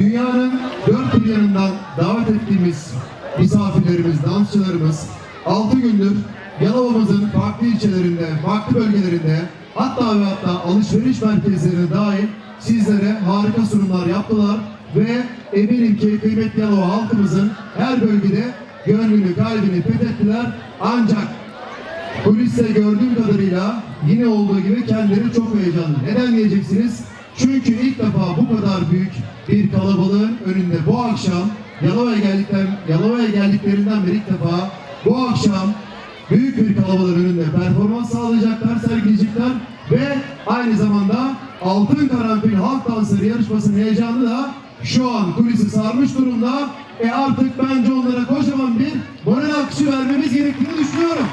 Dünyanın dört bir yanından davet ettiğimiz misafirlerimiz, dansçılarımız 6 gündür Yalova'mızın farklı ilçelerinde, farklı bölgelerinde hatta ve hatta alışveriş merkezlerine dahil sizlere harika sunumlar yaptılar ve eminim ki kıymetli Yalova halkımızın her bölgede gönlünü, kalbini fethettiler. Ancak Kuliste gördüğüm kadarıyla yine olduğu gibi kendileri çok heyecanlı. Neden diyeceksiniz? Çünkü ilk defa bu kadar büyük bir kalabalığın önünde bu akşam Yalova'ya geldikten Yalova'ya geldiklerinden beri ilk defa bu akşam büyük bir kalabalığın önünde performans sağlayacaklar, sergileyecekler ve aynı zamanda Altın Karanfil Halk Dansları yarışmasının heyecanı da şu an kulisi sarmış durumda. E artık bence onlara kocaman bir moral alkışı vermemiz gerektiğini düşünüyorum.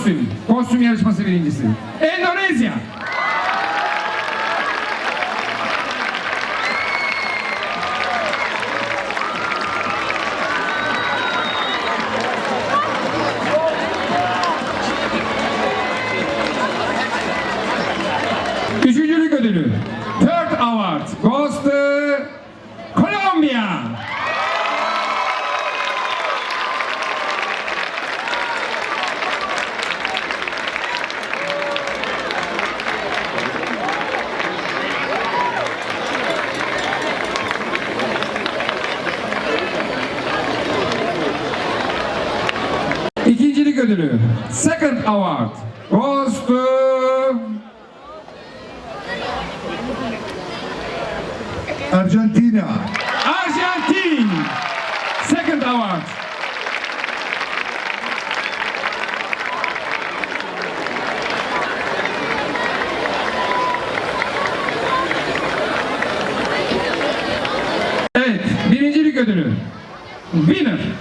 Kostüm. Kostüm yarışması birincisi. Endonezya. Üçüncülük ödülü. Third award goes to Colombia. İkincilik ödülü. Second award goes to Arjantina. Arjantin. Second award. Evet, birincilik ödülü. Winner. Şampiyon. 2000